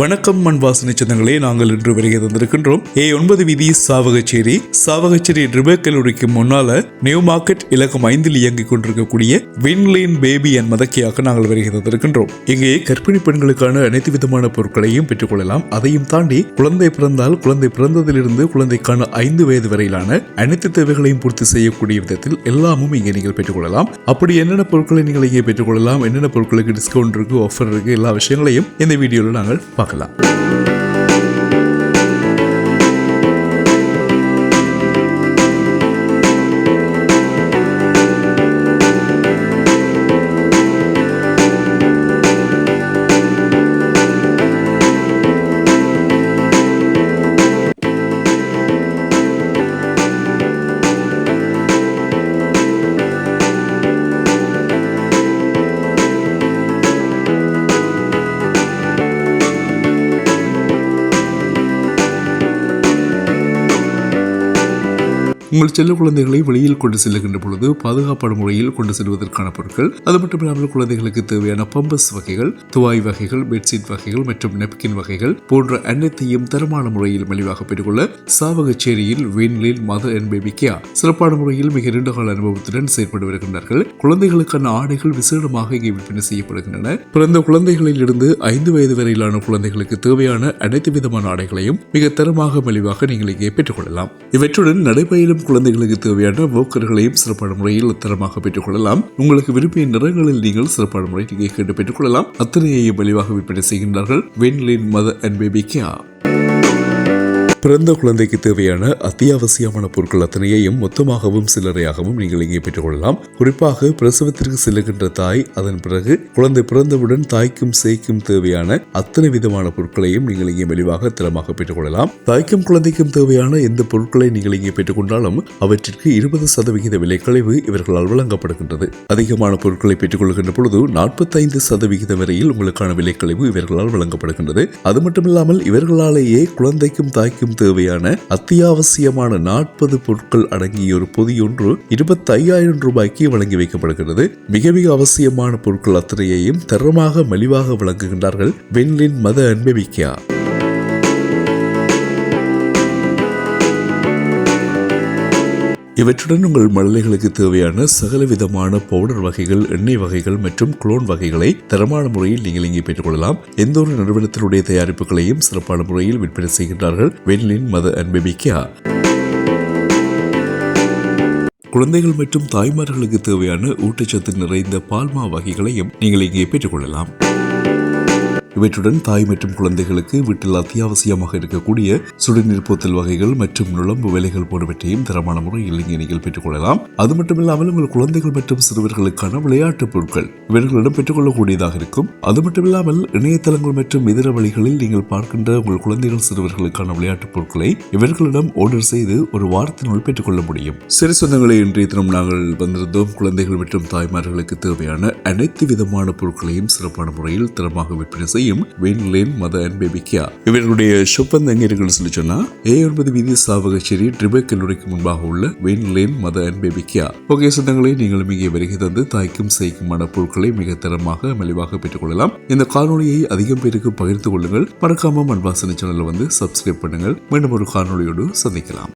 வணக்கம் மண் வாசனை சந்தங்களே நாங்கள் இன்று வருகை தந்திருக்கின்றோம். ஏ ஒன்பது வீதி சாவகச்சேரி. சாவகச்சேரி ரிபர் கல்லூரிக்கு முன்னால நியூ மார்க்கெட் இலக்கம் ஐந்தில் இயங்கிக் கொண்டிருக்கக்கூடிய வின்லேன் பேபி என் மதக்கியாக நாங்கள் வருகை தந்திருக்கின்றோம். இங்கே கர்ப்பிணி பெண்களுக்கான அனைத்து விதமான பொருட்களையும் பெற்றுக்கொள்ளலாம் அதையும் தாண்டி குழந்தை பிறந்தால் குழந்தை பிறந்ததிலிருந்து குழந்தைக்கான ஐந்து வயது வரையிலான அனைத்து தேவைகளையும் பூர்த்தி செய்யக்கூடிய விதத்தில் எல்லாமும் இங்கே நீங்கள் பெற்றுக்கொள்ளலாம் அப்படி என்னென்ன பொருட்களை நீங்கள் இங்கே பெற்றுக்கொள்ளலாம் என்னென்ன பொருட்களுக்கு டிஸ்கவுண்ட் இருக்கு ஆஃபர் இருக்கு எல்லா விஷயங்களையும் இந்த வீடியோவில் நாங்கள் பார்க்கலாம் உங்கள் செல்ல குழந்தைகளை வெளியில் கொண்டு செல்லுகின்ற பொழுது பாதுகாப்பான முறையில் கொண்டு செல்வதற்கான பொருட்கள். அது மட்டும் இல்லாமல் குழந்தைகளுக்கு தேவையான பம்பஸ் வகைகள் துவாய் வகைகள் பெட்ஷீட் வகைகள் மற்றும் நெப்கின் வகைகள் போன்ற அனைத்தையும் தரமான முறையில் மலிவாக பெற்றுக்கொள்ள சாவகச்சேரியில் வீன்லில் மத அண்ட் பேபி சிறப்பான முறையில் மிக நீண்ட கால அனுபவத்துடன் செயற்பட்டு வருகின்றார்கள். குழந்தைகளுக்கான ஆடைகள் விசேடமாக இங்கே விற்பனை செய்யப்படுகின்றன. பிறந்த குழந்தைகளில் இருந்து ஐந்து வயது வரையிலான குழந்தைகளுக்கு தேவையான அனைத்து விதமான ஆடைகளையும் மிக தரமாக மலிவாக நீங்கள் இங்கே பெற்றுக்கொள்ளலாம் இவற்றுடன் நடைபயிலும் குழந்தைகளுக்கு தேவையான போக்கர்களையும் சிறப்பான முறையில் தரமாக பெற்றுக்கொள்ளலாம். உங்களுக்கு விரும்பிய நிறங்களில் நீங்கள் சிறப்பான முறையில் நீங்கள் கேட்டு பெற்றுக்கொள்ளலாம். அத்தனையையும் வலிவாக விற்பனை செய்கின்றார்கள். வென்லின் மத அண்ட் பேபி கேர் பிறந்த குழந்தைக்கு தேவையான அத்தியாவசியமான பொருட்கள் அத்தனையையும் மொத்தமாகவும் சில்லறையாகவும் நீங்கள் இங்கே பெற்றுக்கொள்ளலாம். குறிப்பாக பிரசவத்திற்கு செல்லுகின்ற தாய் அதன் பிறகு குழந்தை பிறந்தவுடன் தாய்க்கும் சேய்க்கும் தேவையான அத்தனை விதமான பொருட்களையும் நீங்கள் இங்கே மெலிவாக தரமாக பெற்றுக்கொள்ளலாம். தாய்க்கும் குழந்தைக்கும் தேவையான எந்த பொருட்களை நீங்கள் இங்கே பெற்றுக்கொண்டாலும் அவற்றிற்கு இருபது சதவிகித விலைக்கழிவு இவர்களால் வழங்கப்படுகின்றது. அதிகமான பொருட்களை பெற்றுக்கொள்கின்ற பொழுது நாற்பத்தைந்து சதவிகிதம் வரையில் உங்களுக்கான விலைக்கழிவு இவர்களால் வழங்கப்படுகின்றது. அது மட்டுமில்லாமல் இவர்களாலேயே குழந்தைக்கும் தாய்க்கும் தேவையான அத்தியாவசியமான நாற்பது பொருட்கள் அடங்கிய ஒரு பொதியொன்று இருபத்தி ஐயாயிரம் ரூபாய்க்கு வழங்கி வைக்கப்படுகிறது. மிக மிக அவசியமான பொருட்கள் அத்தனையையும் தரமாக மலிவாக வழங்குகின்றார்கள். வென்லின் மத அன்பெபிக்கா இவற்றுடன் உங்கள் மழலைகளுக்கு தேவையான சகல விதமான பவுடர் வகைகள் எண்ணெய் வகைகள் மற்றும் குளோன் வகைகளை தரமான முறையில் நீங்கள் இங்கே பெற்றுக்கொள்ளலாம். எந்த ஒரு நிறுவனத்தினுடைய தயாரிப்புகளையும் சிறப்பான முறையில் விற்பனை செய்கின்றார்கள். வென்லின் மத அன்பெபிக்கா குழந்தைகள் மற்றும் தாய்மார்களுக்கு தேவையான ஊட்டச்சத்து நிறைந்த பால்மா வகைகளையும் நீங்கள் இங்கே பெற்றுக்கொள்ளலாம். இவற்றுடன் தாய் மற்றும் குழந்தைகளுக்கு வீட்டில் அத்தியாவசியமாக இருக்கக்கூடிய சுடுநீர் போத்தல் வகைகள் மற்றும் நுழம்பு வேலைகள் போன்றவற்றையும் தரமான முறையில் இங்கே நீங்கள் பெற்றுக்கொள்ளலாம் அது மட்டுமில்லாமல் உங்கள் குழந்தைகள் மற்றும் சிறுவர்களுக்கான விளையாட்டுப் பொருட்கள் இவர்களிடம் பெற்றுக்கொள்ளக்கூடியதாக இருக்கும். அது மட்டுமில்லாமல் இணையதளங்கள் மற்றும் இதர வழிகளில் நீங்கள் பார்க்கின்ற உங்கள் குழந்தைகள் சிறுவர்களுக்கான விளையாட்டுப் பொருட்களை இவர்களிடம் ஆர்டர் செய்து ஒரு வாரத்தினுள் பெற்றுக்கொள்ள முடியும். சிறு சொந்தங்களை இன்றைய தினம் நாங்கள் வந்திருந்தோம். குழந்தைகள் மற்றும் தாய்மார்களுக்கு தேவையான அனைத்து விதமான பொருட்களையும் சிறப்பான முறையில் தரமாக விற்பனை செய்யும் வெயின்லேன் மத அண்ட் பேபிக்கியா இவர்களுடைய சொப்பந்தம் எங்க இருக்குன்னு சொல்லி சொன்னா ஏ ஒன்பது வீதி சாவகச்சேரி ட்ரிபக் கல்லூரிக்கு முன்பாக உள்ள வெயின்லேன் மத அண்ட் பேபிக்கியா ஓகே சொந்தங்களை நீங்களும் இங்கே வருகை தந்து தாய்க்கும் சேய்க்குமான பொருட்களை மிக தரமாக மலிவாக பெற்றுக்கொள்ளலாம் இந்த காணொலியை அதிகம் பேருக்கு பகிர்ந்து கொள்ளுங்கள். மறக்காம மண்வாசனை சேனலை வந்து சப்ஸ்கிரைப் பண்ணுங்கள். மீண்டும் ஒரு காணொலியோடு சந்திக்கலாம்.